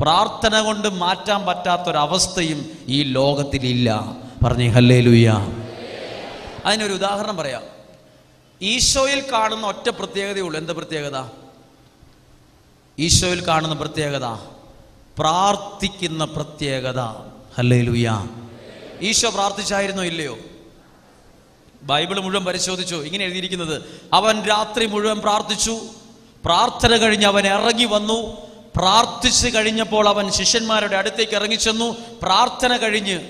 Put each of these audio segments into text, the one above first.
പ്രാർത്ഥന കൊണ്ട് മാറ്റാൻ പറ്റാത്തൊരവസ്ഥയും ഈ ലോകത്തിലില്ല. പറഞ്ഞേ ഹല്ലേ ലുയ്യ അതിനൊരു ഉദാഹരണം പറയാം. ഈശോയിൽ കാണുന്ന ഒറ്റ പ്രത്യേകതയുള്ളൂ. എന്താ പ്രത്യേകത? ഈശോയിൽ കാണുന്ന പ്രത്യേകത. പ്രാർത്ഥിക്കുന്ന പ്രത്യേകത. ഹല്ലേ ലുയ്യ ഈശോ പ്രാർത്ഥിച്ചായിരുന്നോ ഇല്ലയോ? ബൈബിൾ മുഴുവൻ പരിശോധിച്ചു. ഇങ്ങനെ എഴുതിയിരിക്കുന്നത്. അവൻ രാത്രി മുഴുവൻ പ്രാർത്ഥിച്ചു. പ്രാർത്ഥന കഴിഞ്ഞ് അവൻ ഇറങ്ങി വന്നു. പ്രാർത്ഥിച്ചു കഴിഞ്ഞപ്പോൾ അവൻ ശിഷ്യന്മാരുടെ അടുത്തേക്ക് ഇറങ്ങിച്ചെന്നു. പ്രാർത്ഥന കഴിഞ്ഞ്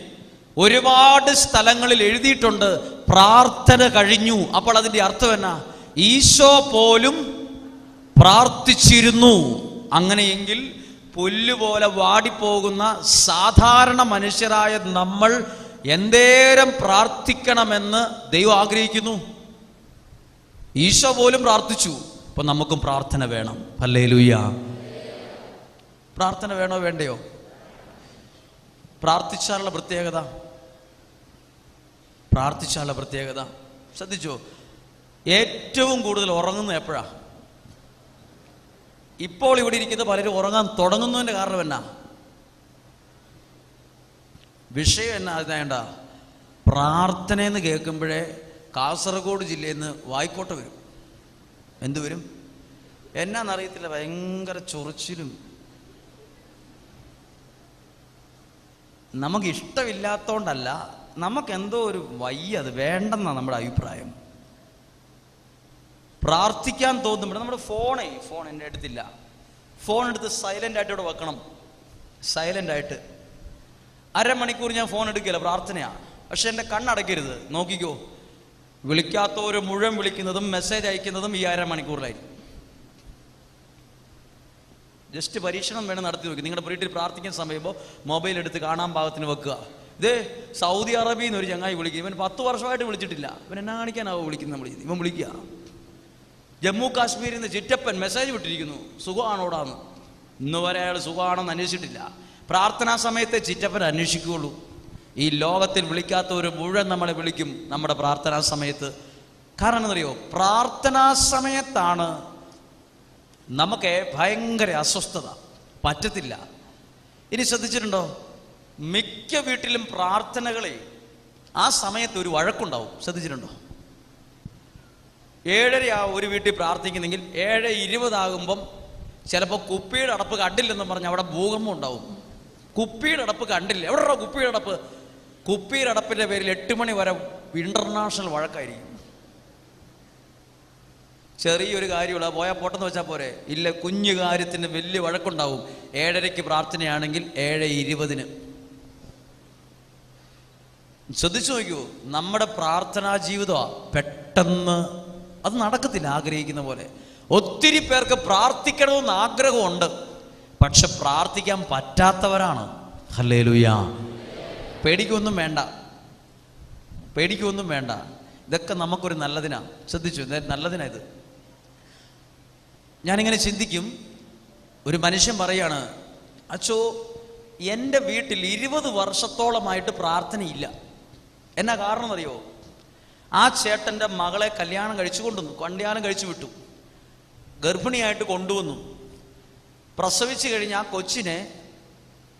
ഒരുപാട് സ്ഥലങ്ങളിൽ എഴുതിയിട്ടുണ്ട്. പ്രാർത്ഥന കഴിഞ്ഞു. അപ്പോൾ അതിന്റെ അർത്ഥം എന്നാ? ഈശോ പോലും പ്രാർത്ഥിച്ചിരുന്നു. അങ്ങനെയെങ്കിൽ പുല്ലുപോലെ വാടിപ്പോകുന്ന സാധാരണ മനുഷ്യരായ നമ്മൾ എന്തേരം പ്രാർത്ഥിക്കണമെന്ന് ദൈവം ആഗ്രഹിക്കുന്നു? ഈശോ പോലും പ്രാർത്ഥിച്ചു. അപ്പൊ നമുക്കും പ്രാർത്ഥന വേണം. അല്ലേ പ്രാർത്ഥന വേണോ വേണ്ടയോ? പ്രാർത്ഥിച്ചാലുള്ള പ്രത്യേകത. പ്രാർത്ഥിച്ചാലുള്ള പ്രത്യേകത. ശ്രദ്ധിച്ചോ? ഏറ്റവും കൂടുതൽ ഉറങ്ങുന്നത് എപ്പോഴാ? ഇപ്പോൾ ഇവിടെ ഇരിക്കുന്ന പലരും ഉറങ്ങാൻ തുടങ്ങുന്നതിന്റെ കാരണം എന്നാ? വിഷയം എന്നാ അതിനാണ്ട പ്രാർത്ഥനയെന്ന് കേൾക്കുമ്പോഴേ കാസർഗോഡ് ജില്ലയിൽ നിന്ന് വായിക്കോട്ടെ വരും. എന്തുവരും എന്നാന്നറിയത്തില്ല ഭയങ്കര ചൊറിച്ചിലും നമുക്ക് ഇഷ്ടമില്ലാത്തോണ്ടല്ല നമുക്ക് എന്തോ ഒരു വയ്യ അത് വേണ്ടെന്നാണ് നമ്മുടെ അഭിപ്രായം. പ്രാർത്ഥിക്കാൻ തോന്നുമ്പോൾ നമ്മുടെ ഫോണേ ഫോൺ എന്റെ അടുത്തില്ല. ഫോൺ എടുത്ത് സൈലന്റ് ആയിട്ട് ഇവിടെ വെക്കണം. സൈലന്റ് ആയിട്ട്. അരമണിക്കൂർ ഞാൻ ഫോൺ എടുക്കില്ല പ്രാർത്ഥനയാ. പക്ഷെ എന്റെ കണ്ണടയ്ക്കരുത്. നോക്കിക്കോ. വിളിക്കാത്തവർ മുഴുവൻ വിളിക്കുന്നതും മെസ്സേജ് അയക്കുന്നതും ഈ അരമണിക്കൂറിലായിരിക്കും. ജസ്റ്റ് പരീക്ഷണം വേണം നടത്തി നോക്കി നിങ്ങളുടെ വീട്ടിൽ പ്രാർത്ഥിക്കാൻ സമയമ്പോൾ മൊബൈൽ എടുത്ത് കാണാൻ പാകത്തിന് വെക്കുക. ഇതേ സൗദി അറേബ്യയിൽ നിന്ന് ഒരു ചങ്ങായി വിളിക്കുക ഇവൻ പത്ത് വർഷമായിട്ട് വിളിച്ചിട്ടില്ല. ഇവൻ എന്നാ കാണിക്കാനാവോ വിളിക്കുന്നത് നമ്മൾ ഇവൻ വിളിക്കുക ജമ്മു കാശ്മീരിൽ നിന്ന് ചിറ്റപ്പൻ മെസ്സേജ് വിട്ടിരിക്കുന്നു. സുഖമാണോടാന്ന് ഇന്ന് വരെ അയാൾ സുഖമാണെന്ന് അന്വേഷിച്ചിട്ടില്ല. പ്രാർത്ഥനാ സമയത്തെ ചിറ്റപ്പൻ അന്വേഷിക്കുകയുള്ളൂ. ഈ ലോകത്തിൽ വിളിക്കാത്ത ഒരു മുഴുവൻ നമ്മളെ വിളിക്കും നമ്മുടെ പ്രാർത്ഥനാ സമയത്ത്. കാരണം എന്നറിയോ പ്രാർത്ഥനാ സമയത്താണ് നമുക്ക് ഭയങ്കര അസ്വസ്ഥത. പറ്റത്തില്ല. ഇനി ശ്രദ്ധിച്ചിട്ടുണ്ടോ? മിക്ക വീട്ടിലും പ്രാർത്ഥനകളെ ആ സമയത്ത് ഒരു വഴക്കുണ്ടാവും. ശ്രദ്ധിച്ചിട്ടുണ്ടോ? ഏഴര ആ ഒരു വീട്ടിൽ പ്രാർത്ഥിക്കുന്നെങ്കിൽ ഏഴ് ഇരുപതാകുമ്പം ചിലപ്പോൾ കുപ്പിയുടെ അടപ്പ് കണ്ടില്ലെന്ന് പറഞ്ഞ് അവിടെ ഭൂകമ്പം ഉണ്ടാവും. കുപ്പിയുടെ അടപ്പ് കണ്ടില്ല. എവിടെ കുപ്പിയുടെ അടപ്പ്? കുപ്പിയുടെ അടപ്പിന്റെ പേരിൽ എട്ട് മണി വരെ ഇന്റർനാഷണൽ വഴക്കായിരിക്കും. ചെറിയൊരു കാര്യമുള്ള പോയാൽ പോട്ടെന്ന് വെച്ചാൽ പോരെ. ഇല്ല കുഞ്ഞു കാര്യത്തിന് വലിയ വഴക്കുണ്ടാവും. ഏഴരയ്ക്ക് പ്രാർത്ഥനയാണെങ്കിൽ ഏഴ് ഇരുപതിന്. ശ്രദ്ധിച്ചു നോക്കൂ നമ്മുടെ പ്രാർത്ഥനാ ജീവിതമാണ് പെട്ടെന്ന് അത് നടക്കത്തില്ല ആഗ്രഹിക്കുന്ന പോലെ. ഒത്തിരി പേർക്ക് പ്രാർത്ഥിക്കണമെന്ന് ആഗ്രഹമുണ്ട്. പക്ഷെ പ്രാർത്ഥിക്കാൻ പറ്റാത്തവരാണ്. ഹല്ലേ ലുയാ പേടിക്കൊന്നും വേണ്ട. പേടിക്കൊന്നും വേണ്ട. ഇതൊക്കെ നമുക്കൊരു നല്ലതിനാണ് ശ്രദ്ധിച്ചു നല്ലതിനാ ഇത്. ഞാനിങ്ങനെ ചിന്തിക്കും. ഒരു മനുഷ്യൻ പറയാണ് അച്ചോ എന്റെ വീട്ടിൽ ഇരുപത് വർഷത്തോളമായിട്ട് പ്രാർത്ഥനയില്ല. എന്നാ കാരണം അറിയോ ആ ചേട്ടന്റെ മകളെ കല്യാണം കഴിച്ചു കൊണ്ടുവന്നു കല്യാണം കഴിച്ചു വിട്ടു ഗർഭിണിയായിട്ട് കൊണ്ടുവന്നു. പ്രസവിച്ചു കഴിഞ്ഞ് ആ കൊച്ചിനെ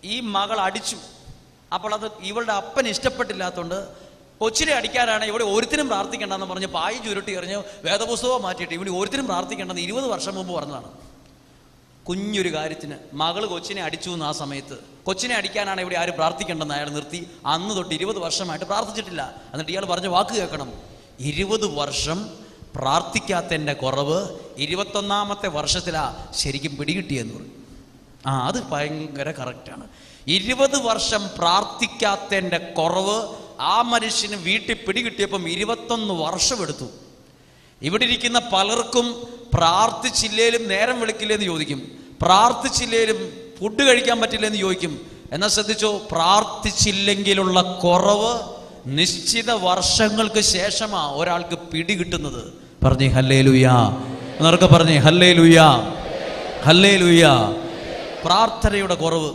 ഈ മകൾ അടിച്ചു. അപ്പോൾ അത് ഇവളുടെ അപ്പൻ ഇഷ്ടപ്പെട്ടില്ലാത്തതുകൊണ്ട് കൊച്ചിനെ അടിക്കാനാണ് ഇവിടെ ഒരുത്തിനും പ്രാർത്ഥിക്കേണ്ടെന്ന് പറഞ്ഞ് പായി ചുരുട്ടി എറിഞ്ഞ് വേദപുസ്തകം മാറ്റിയിട്ട് ഇവിടെ ഒരുത്തിനും പ്രാർത്ഥിക്കേണ്ടെന്ന് ഇരുപത് വർഷം മുമ്പ് പറഞ്ഞതാണ്. കുഞ്ഞൊരു കാര്യത്തിന് മകൾ കൊച്ചിനെ അടിച്ചു എന്ന് ആ സമയത്ത് കൊച്ചിനെ അടിക്കാനാണ് ഇവിടെ ആരും പ്രാർത്ഥിക്കേണ്ടെന്ന് അയാൾ നിർത്തി. അന്ന് തൊട്ട് ഇരുപത് വർഷമായിട്ട് പ്രാർത്ഥിച്ചിട്ടില്ല. എന്നിട്ട് ഇയാൾ പറഞ്ഞ വാക്ക് കേൾക്കണം. ഇരുപത് വർഷം പ്രാർത്ഥിക്കാത്തതിന്റെ കുറവ് ഇരുപത്തൊന്നാമത്തെ വർഷത്തിലാ ശരിക്കും പിടികിട്ടിയെന്ന് പറഞ്ഞു. ആ അത് ഭയങ്കര കറക്റ്റാണ് ഇരുപത് വർഷം പ്രാർത്ഥിക്കാത്തതിന്റെ കുറവ് ആ മനുഷ്യന് വീട്ടിൽ പിടികിട്ടിയപ്പം ഇരുപത്തൊന്ന് വർഷമെടുത്തു. ഇവിടെ ഇരിക്കുന്ന പലർക്കും പ്രാർത്ഥിച്ചില്ലേലും നേരം വിളിക്കില്ലേന്ന് ചോദിക്കും. പ്രാർത്ഥിച്ചില്ലേലും ഫുഡ് കഴിക്കാൻ പറ്റില്ലെന്ന് ചോദിക്കും. എന്നാൽ ശ്രദ്ധിച്ചോ പ്രാർത്ഥിച്ചില്ലെങ്കിലുള്ള കുറവ് നിശ്ചിത വർഷങ്ങൾക്ക് ശേഷമാ ഒരാൾക്ക് പിടികിട്ടുന്നത്. പറഞ്ഞേ ഹല്ലേ ലുയാ എന്നൊക്കെ പറഞ്ഞേ ഹല്ലേ ലുയാ ഹല്ലേ ലുയാ പ്രാർത്ഥനയുടെ കുറവ്.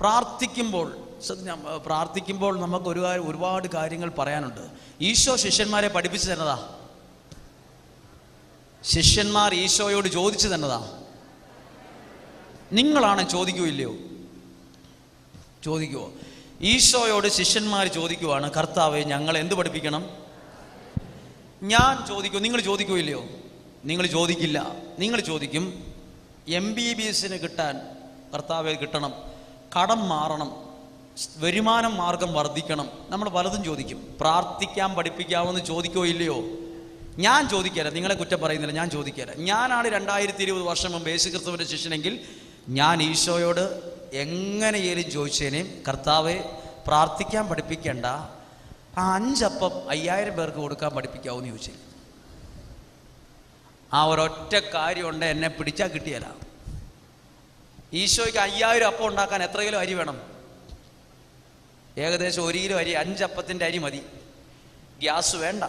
പ്രാർത്ഥിക്കുമ്പോൾ പ്രാർത്ഥിക്കുമ്പോൾ നമുക്ക് ഒരു ഒരുപാട് കാര്യങ്ങൾ പറയാനുണ്ട്. ഈശോ ശിഷ്യന്മാരെ പഠിപ്പിച്ചു തന്നതാ ശിഷ്യന്മാർ ഈശോയോട് ചോദിച്ചു തന്നതാ നിങ്ങളാണ് ചോദിക്കൂ ഇല്ലയോ? ചോദിക്കുവോ? ഈശോയോട് ശിഷ്യന്മാർ ചോദിക്കുവാണ് കർത്താവെ ഞങ്ങൾ എന്ത് പഠിപ്പിക്കണം? ഞാൻ ചോദിക്കൂ നിങ്ങൾ ചോദിക്കൂ ഇല്ലയോ? നിങ്ങൾ ചോദിക്കില്ല. നിങ്ങൾ ചോദിക്കും. എം ബി ബി എസിന് കിട്ടാൻ കർത്താവെ കിട്ടണം. കടം മാറണം. വരുമാനം മാർഗം വർദ്ധിക്കണം. നമ്മൾ പലതും ചോദിക്കും. പ്രാർത്ഥിക്കാൻ പഠിപ്പിക്കാമെന്ന് ചോദിക്കോ ഇല്ലയോ? ഞാൻ ചോദിക്കാല. നിങ്ങളെ കുറ്റം പറയുന്നില്ല. ഞാൻ ചോദിക്കാല. ഞാനാണ് രണ്ടായിരത്തി ഇരുപത് വർഷം മുമ്പ് യേശു ക്രിസ്തുവിന്റെ ശിഷ്യനെങ്കിൽ ഞാൻ ഈശോയോട് എങ്ങനെയേലും ചോദിച്ചേനെ കർത്താവെ പ്രാർത്ഥിക്കാൻ പഠിപ്പിക്കേണ്ട. ആ അഞ്ചപ്പം അയ്യായിരം പേർക്ക് കൊടുക്കാൻ പഠിപ്പിക്കാവൂന്ന് ചോദിച്ചു ആ ഒരൊറ്റ കാര്യമുണ്ട് എന്നെ പിടിച്ചാൽ കിട്ടിയല്ല ഈശോയ്ക്ക് അയ്യായിരം അപ്പം ഉണ്ടാക്കാൻ എത്ര കിലോ അരി വേണം? ഏകദേശം ഒരു കിലോ അരി അഞ്ചപ്പത്തിന്റെ അരി മതി. ഗ്യാസ് വേണ്ട.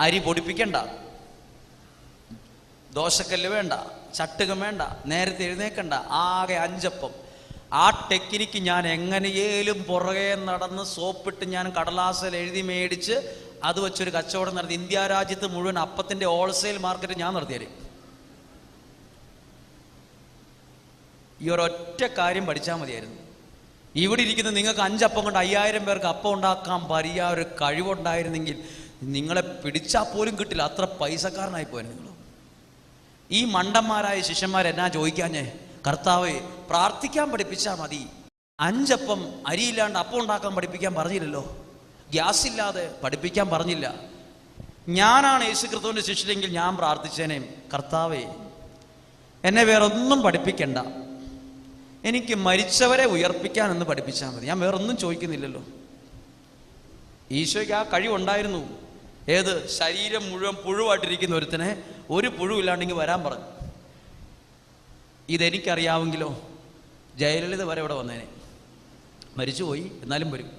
അരി പൊടിപ്പിക്കണ്ട. ദോശക്കല്ല് വേണ്ട. ചട്ടുകം വേണ്ട. നേരത്തെ എഴുന്നേക്കണ്ട. ആകെ അഞ്ചപ്പം. ആ ടെക്നിക്ക് ഞാൻ എങ്ങനെയേലും പുറകെ നടന്ന് സോപ്പിട്ട് ഞാൻ കടലാസിൽ എഴുതി മേടിച്ച് അത് വെച്ചൊരു കച്ചവടം നടത്തി. ഇന്ത്യ രാജ്യത്ത് മുഴുവൻ അപ്പത്തിന്റെ ഹോൾസെയിൽ മാർക്കറ്റ് ഞാൻ നടത്തിയത്. ഈ ഒരൊറ്റ കാര്യം പഠിച്ചാൽ മതിയായിരുന്നു. ഇവിടെ ഇരിക്കുന്ന നിങ്ങൾക്ക് അഞ്ചപ്പം കൊണ്ട് അയ്യായിരം പേർക്ക് അപ്പം ഉണ്ടാക്കാൻ പരിയാ ഒരു കഴിവുണ്ടായിരുന്നെങ്കിൽ നിങ്ങളെ പിടിച്ചാൽ പോലും കിട്ടില്ല. അത്ര പൈസക്കാരനായി പോയാൽ നിങ്ങൾ. ഈ മണ്ടന്മാരായ ശിഷ്യന്മാരെന്നാ ചോദിക്കാഞ്ഞേ? കർത്താവെ പ്രാർത്ഥിക്കാൻ പഠിപ്പിച്ചാൽ മതി. അഞ്ചപ്പം അരിയില്ലാണ്ട് അപ്പം ഉണ്ടാക്കാൻ പഠിപ്പിക്കാൻ പറഞ്ഞില്ലല്ലോ. ഗ്യാസ് ഇല്ലാതെ പഠിപ്പിക്കാൻ പറഞ്ഞില്ല. ഞാനാണ് യേശു ക്രിസ്തുവിന്റെ ശിഷ്യനെങ്കിൽ ഞാൻ പ്രാർത്ഥിച്ചേനെ. കർത്താവേ എന്നെ വേറൊന്നും പഠിപ്പിക്കണ്ട. എനിക്ക് മരിച്ചവരെ ഉയർപ്പിക്കാൻ എന്ന് പഠിപ്പിച്ചാൽ മതി. ഞാൻ വേറൊന്നും ചോദിക്കുന്നില്ലല്ലോ. ഈശോയ്ക്ക് ആ കഴിവുണ്ടായിരുന്നു. ഏത്? ശരീരം മുഴുവൻ പുഴുവായിട്ടിരിക്കുന്ന ഒരുത്തനെ ഒരു പുഴുവില്ലാണ്ടെങ്കിൽ വരാൻ പറഞ്ഞു. ഇതെനിക്കറിയാമെങ്കിലോ? ജയലളിത വരെ ഇവിടെ വന്നേനെ. മരിച്ചുപോയി. എന്നാലും വരും.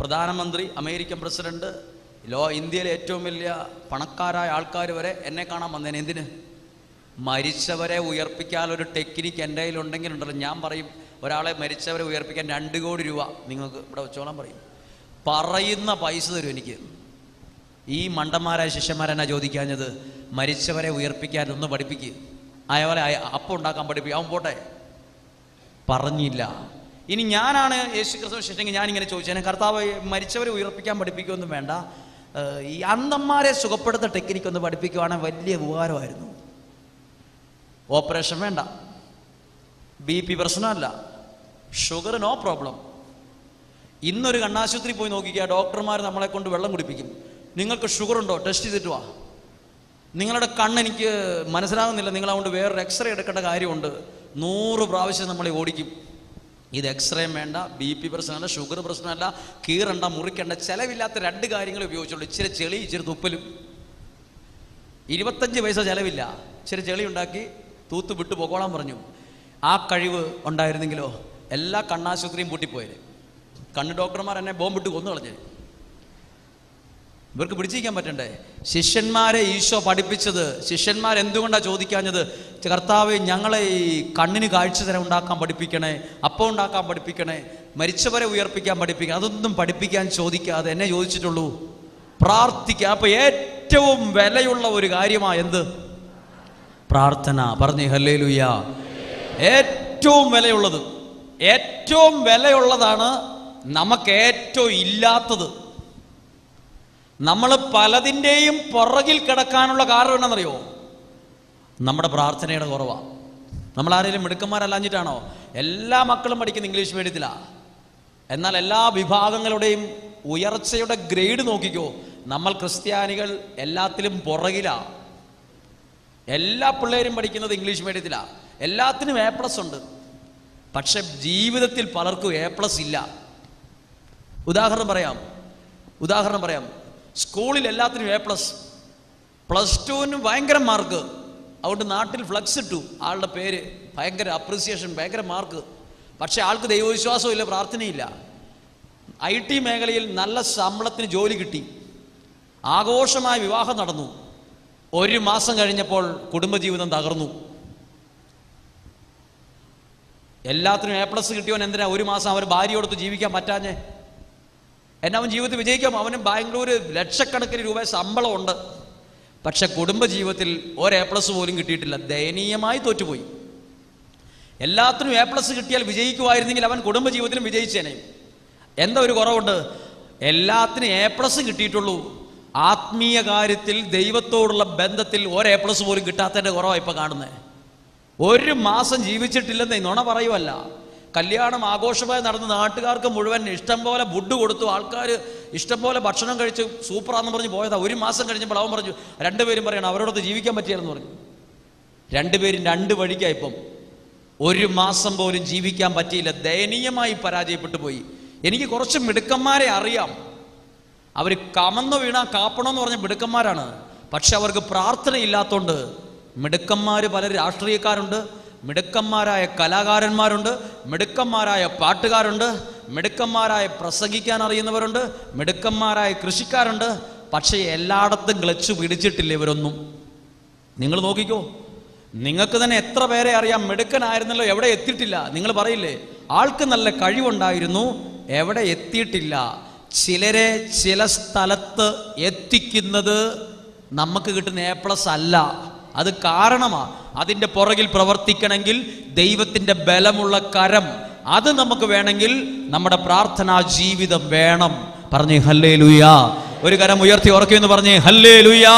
പ്രധാനമന്ത്രി അമേരിക്കൻ പ്രസിഡന്റ് ലോ ഇന്ത്യയിലെ ഏറ്റവും വലിയ പണക്കാരായ ആൾക്കാർ വരെ എന്നെ കാണാൻ വന്നേനെ. എന്തിന്? മരിച്ചവരെ ഉയർപ്പിക്കാൻ ഒരു ടെക്നിക്ക് എന്റെ കയ്യിലുണ്ടെങ്കിൽ ഉണ്ടല്ലോ ഞാൻ പറയും ഒരാളെ മരിച്ചവരെ ഉയർപ്പിക്കാൻ രണ്ട് കോടി രൂപ. നിങ്ങൾക്ക് ഇവിടെ വെച്ചോളാൻ പറയും. പറയുന്ന പൈസ തരും എനിക്ക്. ഈ മണ്ടന്മാരായ ശിഷ്യന്മാരെന്നാ ചോദിക്കാഞ്ഞത്? മരിച്ചവരെ ഉയർപ്പിക്കാൻ ഒന്ന് പഠിപ്പിക്കുക അയാളെ അയ- അപ്പം ഉണ്ടാക്കാൻ പഠിപ്പിക്കുക അവൻ പോട്ടെ. പറഞ്ഞില്ല. ഇനി ഞാനാണ് യേശു ക്രിസ്തു ശിഷ്യനെങ്കിൽ ഞാൻ ഇങ്ങനെ ചോദിച്ചേനെ കർത്താവ് മരിച്ചവരെ ഉയർപ്പിക്കാൻ പഠിപ്പിക്കുകയൊന്നും വേണ്ട. ഈ അന്തന്മാരെ സുഖപ്പെടുത്ത ടെക്നിക്ക് ഒന്ന് പഠിപ്പിക്കുവാണെങ്കിൽ വലിയ ഉപകാരമായിരുന്നു. ഓപ്പറേഷൻ വേണ്ട. ബി പി പ്രശ്നമല്ല. ഷുഗർ നോ പ്രോബ്ലം ഇന്നൊരു കണ്ണാശുപത്രി പോയി നോക്കിക്കുക ഡോക്ടർമാർ നമ്മളെ കൊണ്ട് വെള്ളം കുടിപ്പിക്കും. നിങ്ങൾക്ക് ഷുഗർ ഉണ്ടോ? ടെസ്റ്റ് ചെയ്തിട്ട് വാ. നിങ്ങളുടെ കണ്ണ് എനിക്ക് മനസ്സിലാകുന്നില്ല നിങ്ങൾ അതുകൊണ്ട് വേറൊരു എക്സ്റേ എടുക്കേണ്ട കാര്യമുണ്ട്. നൂറ് പ്രാവശ്യം നമ്മളെ ഓടിക്കും. ഇത് എക്സ്റേയും വേണ്ട ബി പി പ്രശ്നമല്ല ഷുഗർ പ്രശ്നമല്ല. കീറണ്ട മുറിക്കണ്ട ചിലവില്ലാത്ത രണ്ട് കാര്യങ്ങൾ ഉപയോഗിച്ചുള്ളൂ. ഇച്ചിരി ചെളി ഇച്ചിരി തുപ്പലും. ഇരുപത്തഞ്ച് പൈസ ചിലവില്ല. ഇച്ചിരി ചെളി ഉണ്ടാക്കി തൂത്ത് വിട്ടു പോകോളാൻ പറഞ്ഞു. ആ കഴിവ് ഉണ്ടായിരുന്നെങ്കിലോ എല്ലാ കണ്ണാശുപത്രിയും പൂട്ടിപ്പോയത് കണ്ണ് ഡോക്ടർമാർ എന്നെ ബോംബിട്ട് കൊന്നു കളഞ്ഞേ. ഇവർക്ക് പിടിച്ചിരിക്കാൻ പറ്റണ്ടേ? ശിഷ്യന്മാരെ ഈശോ പഠിപ്പിച്ചത് ശിഷ്യന്മാർ എന്തുകൊണ്ടാണ് ചോദിക്കാഞ്ഞത്? കർത്താവ് ഞങ്ങളെ ഈ കണ്ണിന് കാഴ്ച തരം ഉണ്ടാക്കാൻ പഠിപ്പിക്കണേ അപ്പം ഉണ്ടാക്കാൻ പഠിപ്പിക്കണേ മരിച്ചവരെ ഉയർപ്പിക്കാൻ പഠിപ്പിക്കണം അതൊന്നും പഠിപ്പിക്കാൻ ചോദിക്കാതെ എന്നെ ചോദിച്ചിട്ടുള്ളൂ. പ്രാർത്ഥിക്കുക അപ്പൊ ഏറ്റവും വിലയുള്ള ഒരു കാര്യമാണ് എന്ത്? പ്രാർത്ഥന. പറഞ്ഞു ഹല്ലേ ലുയ ഏറ്റവും വിലയുള്ളത് ഏറ്റവും വിലയുള്ളതാണ് നമുക്ക് ഏറ്റവും ഇല്ലാത്തത്. നമ്മൾ പലതിന്റെയും പുറകിൽ കിടക്കാനുള്ള കാരണം എന്താണെന്നറിയോ? നമ്മുടെ പ്രാർത്ഥനയുടെ കുറവാണ് നമ്മൾ ആരെങ്കിലും മിടുക്കന്മാരല്ലാഞ്ഞിട്ടാണോ? എല്ലാ മക്കളും പഠിക്കുന്ന ഇംഗ്ലീഷ് മീഡിയത്തിലാണ് എന്നാൽ എല്ലാ വിഭാഗങ്ങളുടെയും ഉയർച്ചയുടെ ഗ്രേഡ് നോക്കിക്കോ. നമ്മൾ ക്രിസ്ത്യാനികൾ എല്ലാത്തിലും പുറകിലാണ് എല്ലാ പിള്ളേരും പഠിക്കുന്നത് ഇംഗ്ലീഷ് മീഡിയത്തിലാണ് എല്ലാത്തിനും എ പ്ലസ് ഉണ്ട്. പക്ഷെ ജീവിതത്തിൽ പലർക്കും എ പ്ലസ് ഇല്ല. ഉദാഹരണം പറയാം. ഉദാഹരണം പറയാം. സ്കൂളിൽ എല്ലാത്തിനും എ പ്ലസ് പ്ലസ് ടുവിന് ഭയങ്കര മാർക്ക് അതുകൊണ്ട് നാട്ടിൽ ഫ്ലക്സ് ഇട്ടു. ആളുടെ പേര് ഭയങ്കര അപ്രിസിയേഷൻ ഭയങ്കര മാർക്ക് പക്ഷെ ആൾക്ക് ദൈവവിശ്വാസവും ഇല്ല പ്രാർത്ഥനയില്ല. ഐ ടി മേഖലയിൽ നല്ല ശമ്പളത്തിന് ജോലി കിട്ടി. ആഘോഷമായ വിവാഹം നടന്നു. ഒരു മാസം കഴിഞ്ഞപ്പോൾ കുടുംബജീവിതം തകർന്നു. എല്ലാത്തിനും എ പ്ലസ് കിട്ടിയവൻ എന്തിനാ ഒരു മാസം അവർ ഭാര്യയോടത്ത് ജീവിക്കാൻ പറ്റാഞ്ഞേ? എന്നെ അവൻ ജീവിതത്തിൽ വിജയിക്കാം. അവനും ബാംഗ്ലൂർ ലക്ഷക്കണക്കിന് രൂപ ശമ്പളമുണ്ട്. പക്ഷെ കുടുംബജീവിതത്തിൽ ഒരു എ പ്ലസ് പോലും കിട്ടിയിട്ടില്ല. ദയനീയമായി തോറ്റുപോയി. എല്ലാത്തിനും എ പ്ലസ് കിട്ടിയാൽ വിജയിക്കുമായിരുന്നെങ്കിൽ അവൻ കുടുംബജീവിതത്തിലും വിജയിച്ചേനെ. എന്താ ഒരു കുറവുണ്ട്? എല്ലാത്തിനും എ പ്ലസ് കിട്ടിയിട്ടുള്ളൂ. ആത്മീയ കാര്യത്തിൽ ദൈവത്തോടുള്ള ബന്ധത്തിൽ ഒരു എ പ്ലസ് പോലും കിട്ടാത്തതിന്റെ കുറവാണ് ഇപ്പം കാണുന്നത് ഒരു മാസം ജീവിച്ചിട്ടില്ലെന്ന് നുണ പറയുമല്ല കല്യാണം ആഘോഷമായി നടന്ന നാട്ടുകാർക്ക് മുഴുവൻ ഇഷ്ടം പോലെ ഫുഡ് കൊടുത്തു ആൾക്കാർ ഇഷ്ടം പോലെ ഭക്ഷണം കഴിച്ച് സൂപ്പറാന്ന് പറഞ്ഞ് പോയതാ. ഒരു മാസം കഴിഞ്ഞപ്പോൾ അവൻ പറഞ്ഞു രണ്ടുപേരും പറയണം അവരോടൊത്ത് ജീവിക്കാൻ പറ്റിയെന്ന് പറഞ്ഞു. രണ്ടുപേരും രണ്ട് വഴിക്കായി ഇപ്പം. ഒരു മാസം പോലും ജീവിക്കാൻ പറ്റിയില്ല. ദയനീയമായി പരാജയപ്പെട്ടു പോയി. എനിക്ക് കുറച്ച് മിടുക്കന്മാരെ അറിയാം. അവർ കമന്നു വീണ കാപ്പണമെന്ന് പറഞ്ഞ മിടുക്കന്മാരാണ്. പക്ഷെ അവർക്ക് പ്രാർത്ഥന ഇല്ലാത്തതുകൊണ്ട് മിടുക്കന്മാർ പല രാഷ്ട്രീയക്കാരുണ്ട് മിടുക്കന്മാരായ കലാകാരന്മാരുണ്ട് മിടുക്കന്മാരായ പാട്ടുകാരുണ്ട് മിടുക്കന്മാരായ പ്രസംഗിക്കാൻ അറിയുന്നവരുണ്ട് മിടുക്കന്മാരായ കൃഷിക്കാരുണ്ട്. പക്ഷേ എല്ലായിടത്തും ക്ലച്ച് പിടിച്ചിട്ടില്ല ഇവരൊന്നും. നിങ്ങൾ നോക്കിക്കോ. നിങ്ങൾക്ക് തന്നെ എത്ര പേരെ അറിയാം മിടുക്കനായിരുന്നല്ലോ എവിടെ എത്തിയിട്ടില്ല. നിങ്ങൾ പറയില്ലേ ആൾക്ക് നല്ല കഴിവുണ്ടായിരുന്നു എവിടെ എത്തിയിട്ടില്ല. ചിലരെ ചില സ്ഥലത്ത് എത്തിക്കുന്നത് നമുക്ക് കിട്ടുന്ന എ പ്ലസ് അല്ല. അത് കാരണമാ. അതിന്റെ പുറകിൽ പ്രവർത്തിക്കണമെങ്കിൽ ദൈവത്തിന്റെ ബലമുള്ള കരം. അത് നമുക്ക് വേണമെങ്കിൽ നമ്മുടെ പ്രാർത്ഥനാ ജീവിതം വേണം. പറഞ്ഞേ ഹല്ലേ ലുയാ ഒരു കരം ഉയർത്തി ഉറക്കുമെന്ന് പറഞ്ഞേ ഹല്ലേ ലുയാ